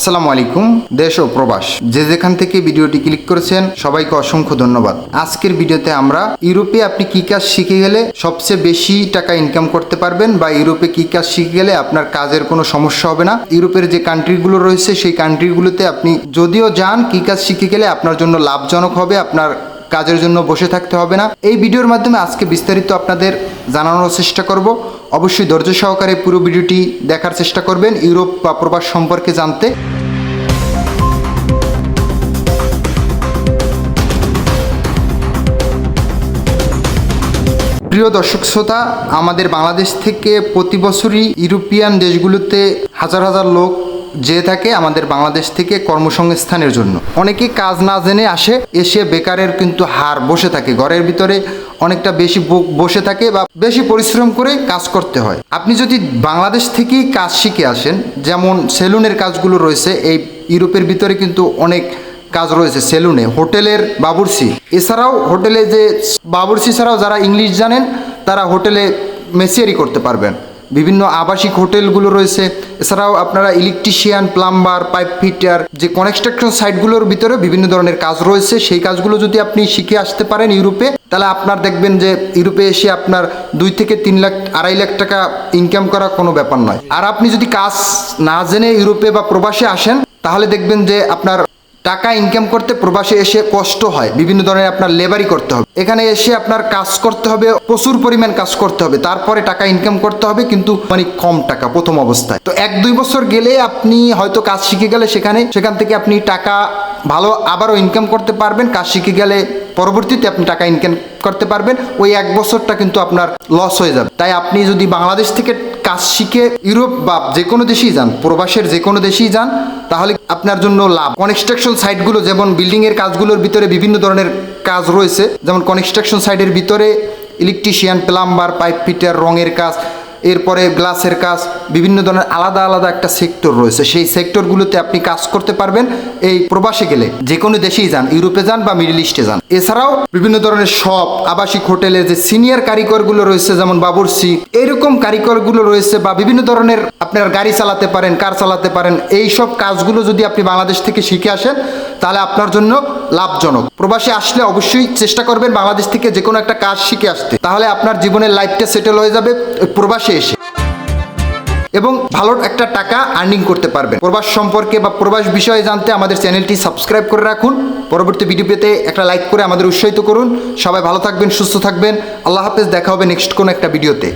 আসসালামু আলাইকুম, দেশ ও প্রবাস। যে যেখান থেকে ভিডিওটি ক্লিক করেছেন, সবাইকে অসংখ্য ধন্যবাদ। আজকের ভিডিওতে আমরা, ইউরোপে আপনি কি কাজ শিখে গেলে সবচেয়ে বেশি টাকা ইনকাম করতে পারবেন বা ইউরোপে কি কাজ শিখে গেলে আপনার কাজের কোনো সমস্যা হবে না? ইউরোপের যে কান্ট্রিগুলো রয়েছে, সেই কান্ট্রিগুলোতে আপনি যদিও যান, কি কাজ শিখে গেলে আপনার জন্য লাভজনক হবে, আপনার কাজের জন্য বসে থাকতে হবে না। এই ভিডিওর মাধ্যমে আজকে বিস্তারিত আপনাদের জানানোর চেষ্টা করব। অবশ্যই ধৈর্য সহকারে পুরো ভিডিওটি দেখার চেষ্টা করবেন ইউরোপ বা প্রবাস সম্পর্কে জানতে। প্রিয় দর্শক শ্রোতা, আমাদের বাংলাদেশ থেকে প্রতি বছরই ইউরোপিয়ান দেশগুলোতে হাজার হাজার লোক যেয়ে থাকে আমাদের বাংলাদেশ থেকে কর্মসংস্থানের জন্য। অনেকে কাজ না জেনে আসে, এসে বেকারের কিন্তু হার বসে থাকে। ঘরের ভিতরে অনেকটা বেশি বসে থাকে বা বেশি পরিশ্রম করে কাজ করতে হয়। আপনি যদি বাংলাদেশ থেকেই কাজ শিখে আসেন, যেমন সেলুনের কাজগুলো রয়েছে, এই ইউরোপের ভিতরে কিন্তু অনেক কাজ রয়েছে সেলুনে। হোটেলের বাবুর্চি। এছাড়াও হোটেলে যে বাবুর্চি ছাড়াও যারা ইংলিশ জানেন, তারা হোটেলে মেসিয়ারি করতে পারবেন। বিভিন্ন আবাসিক হোটেলগুলো রয়েছে। এছাড়াও আপনারা ইলেকট্রিশিয়ান প্লাম্বার পাইপ ফিটার যে কনস্ট্রাকশন সাইটগুলোর ভিতরে বিভিন্ন ধরনের কাজ রয়েছে, সেই কাজগুলো যদি আপনি শিখে আসতে পারেন ইউরোপে, তাহলে আপনার দেখবেন যে ইউরোপে এসে আপনার দুই থেকে তিন লাখ, আড়াই লাখ টাকা ইনকাম করা কোনো ব্যাপার নয়। আর আপনি যদি কাজ না জেনে ইউরোপে বা প্রবাসে আসেন, তাহলে দেখবেন যে আপনার টাকা ইনকাম করতে প্রবাসে এসে কষ্ট হয়। বিভিন্ন ধরনের আপনার লেবারি করতে হবে। এখানে এসে আপনার কাজ করতে হবে, প্রচুর পরিমাণ কাজ করতে হবে। তারপরে টাকা ইনকাম করতে হবে, কিন্তু মানে কম টাকা প্রথম অবস্থায়। তো এক দুই বছর গেলে আপনি হয়তো কাজ শিখে গেলে সেখানে, সেখান থেকে আপনি টাকা ভালো আবারও ইনকাম করতে পারবেন। কাজ শিখে গেলে পরবর্তীতে আপনি টাকা ইনকাম করতে পারবেন। ওই এক বছরটা কিন্তু আপনার লস হয়ে যাবে। তাই আপনি যদি বাংলাদেশ থেকে কাজ শিখে ইউরোপ বা যে কোনো দেশেই যান, প্রবাসের যে কোনো দেশেই যান, তাহলে আপনার জন্য লাভ। কনস্ট্রাকশন সাইটগুলো যেমন বিল্ডিংয়ের কাজগুলোর ভিতরে বিভিন্ন ধরনের কাজ রয়েছে, যেমন কনস্ট্রাকশন সাইটের ভিতরে ইলেকট্রিশিয়ান প্লাম্বার পাইপ ফিটার রঙের কাজ এরপরে গ্লাসের কাজ, বিভিন্ন ধরনের আলাদা আলাদা একটা সেক্টর রয়েছে। সেই সেক্টরগুলোতে আপনি কাজ করতে পারবেন। এই প্রবাসে গেলে যে কোনো দেশেই যান, ইউরোপে যান বা মিডিল ইস্টে যান। এছাড়াও বিভিন্ন ধরনের শপ, আবাসিক হোটেলে যে সিনিয়র কারিগরগুলো রয়েছে, যেমন বাবুর্চি এরকম কারিগরগুলো রয়েছে বা বিভিন্ন ধরনের আপনার গাড়ি চালাতে পারেন, কার চালাতে পারেন এই সব কাজগুলো যদি আপনি বাংলাদেশ থেকে শিখে আসেন, তাহলে আপনার জন্য লাভজনক। প্রবাসে আসলে অবশ্যই চেষ্টা করবেন বাংলাদেশ থেকে যে কোনো একটা কাজ শিখে আসতে। তাহলে আপনার জীবনের লাইফটা সেটেল হয়ে যাবে, প্রবাসে এসে। এবং ভালো একটা টাকা আর্নিং করতে পারবেন। প্রবাস সম্পর্কে বা প্রবাস বিষয়ে জানতে আমাদের চ্যানেলটি সাবস্ক্রাইব করে রাখুন। পরবর্তী ভিডিও পেতে একটা লাইক করে আমাদের উৎসাহিত করুন। সবাই ভালো থাকবেন, সুস্থ থাকবেন। আল্লাহ হাফেজ, দেখা হবে নেক্সট কোনো একটা ভিডিওতে